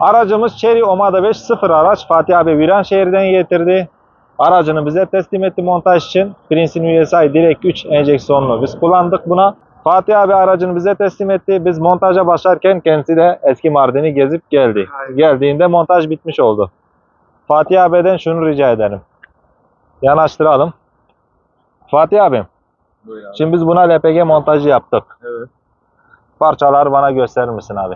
Aracımız Chery Omada 5 sıfır araç. Fatih abi Viranşehir'den getirdi. Aracını bize teslim etti montaj için. Prince'in USI direkt 3 enjeksiyonlu biz kullandık buna. Fatih abi aracını bize teslim etti. Biz montaja başlarken kendisi de eski Mardin'i gezip geldi. Aynen. Geldiğinde montaj bitmiş oldu. Fatih abiden şunu rica ederim. Yanaştıralım. Fatih abim, Buyur abi. şimdi biz buna LPG montajı yaptık. Evet. Parçaları bana gösterir misin abi?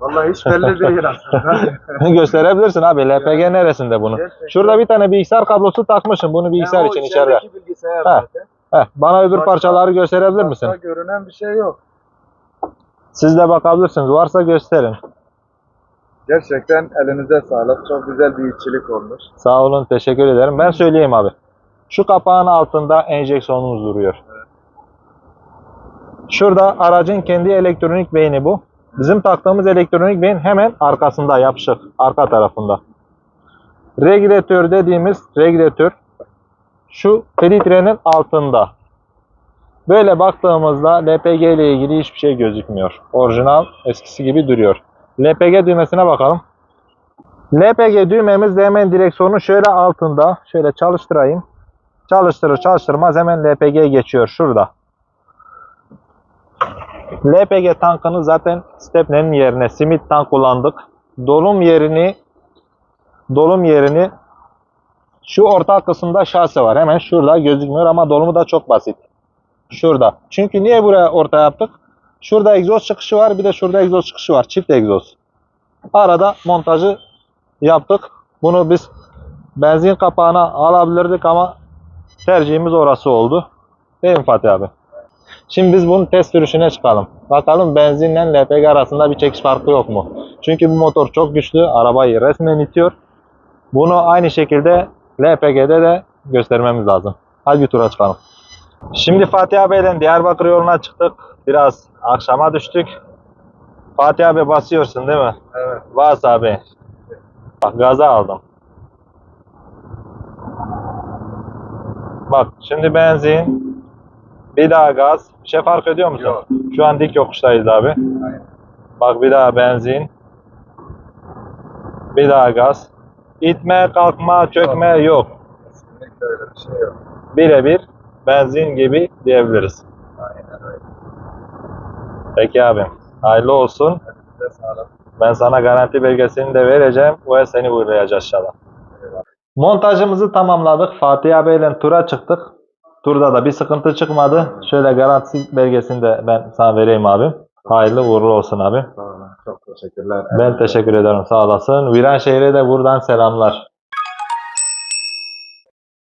Vallahi hiç belli değil aslında. Gösterebilirsin abi. LPG neresinde bunu? Gerçekten. Şurada bir tane bilgisayar kablosu takmışım. Bunu bilgisayar Yani için içeride. bilgisayar Heh. zaten. Heh, bana öbür Başka- parçaları gösterebilir misin? Başka görünen bir şey yok. Siz de bakabilirsiniz. Varsa gösterin. Gerçekten elinize sağlık. Çok güzel bir işçilik olmuş. Sağ olun. Teşekkür ederim. Ben söyleyeyim abi. Şu kapağın altında enjeksiyonumuz duruyor. Şurada aracın kendi elektronik beyni bu. Bizim taktığımız elektronik beyin hemen arkasında yapışık. Arka tarafında. Regülatör dediğimiz regülatör şu filtrenin altında. Böyle baktığımızda LPG ile ilgili hiçbir şey gözükmüyor. Orijinal eskisi gibi duruyor. LPG düğmesine bakalım. LPG düğmemiz de hemen direksiyonun şöyle altında. Şöyle çalıştırayım. Çalıştırır çalıştırmaz hemen LPG geçiyor şurada. LPG tankını zaten stepnenin yerine simit tank kullandık. Dolum yerini dolum yerini şu orta kısımda şase var. Hemen şurada gözükmüyor ama dolumu da çok basit. Şurada. Çünkü niye buraya orta yaptık? Şurada egzoz çıkışı var. Bir de şurada egzoz çıkışı var. Çift egzoz. Arada montajı yaptık. Bunu biz benzin kapağına alabilirdik ama tercihimiz orası oldu. Değil mi Fatih abi? Şimdi biz bunun test sürüşüne çıkalım. Bakalım benzinle LPG arasında bir çekiş farkı yok mu? Çünkü bu motor çok güçlü. Arabayı resmen itiyor. Bunu aynı şekilde LPG'de de göstermemiz lazım. Hadi bir tura çıkalım. Şimdi Fatih abiyle Diyarbakır yoluna çıktık. Biraz akşama düştük. Fatih abi basıyorsun değil mi? Evet. Bas abi. Bak gaza aldım. Bak şimdi benzin. Bir daha gaz. Bir şey fark ediyor musun? Yok. Şu an dik yokuştayız abi. Aynen. Bak bir daha benzin. Bir daha gaz. İtme, kalkma, çökme yok. Kesinlikle öyle bir şey yok. Birebir benzin gibi diyebiliriz. Aynen öyle. Peki abim. Hayırlı olsun. Ben sana garanti belgesini de vereceğim. O seni uğurlayacak inşallah. Montajımızı tamamladık. Fatih abiyle tura çıktık. Turda da bir sıkıntı çıkmadı. Şöyle garanti belgesini de ben sana vereyim abi. Hayırlı uğurlu olsun abi. Çok teşekkürler. Ben teşekkür ederim. Sağ olasın. Viranşehir'e de buradan selamlar.